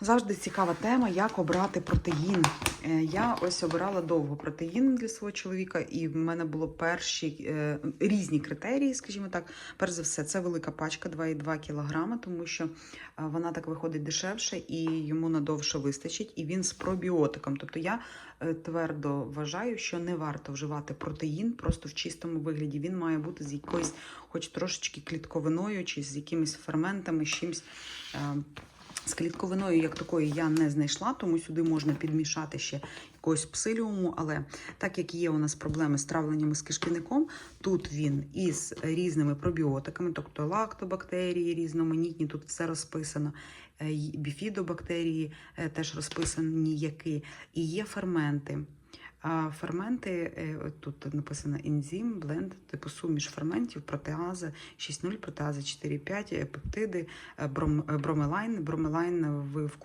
Завжди цікава тема, як обрати протеїн. Е, Я ось обирала довго протеїн для свого чоловіка, і в мене було перші е, різні критерії, скажімо так. Перш за все, це велика пачка 2,2 кг, тому що е, вона так виходить дешевше і йому надовше вистачить. І він з пробіотиком. Тобто я твердо вважаю, що не варто вживати протеїн просто в чистому вигляді. Він має бути з якоюсь, хоч трошечки клітковиною, чи з якимись ферментами, з чимось. З клітковиною, як такої, я не знайшла, тому сюди можна підмішати ще якогось псиліуму. Але так як є у нас проблеми з травленням з кишківником, тут він із різними пробіотиками, тобто лактобактерії різноманітні, тут все розписано. е, Біфідобактерії е, теж розписані які, і є ферменти. А ферменти, е, тут написано ензим, бленд, типу суміш ферментів, протеаза 6.0, протеаза 4.5, е, пептиди, е, бром, бромелайн. Бромелайн ви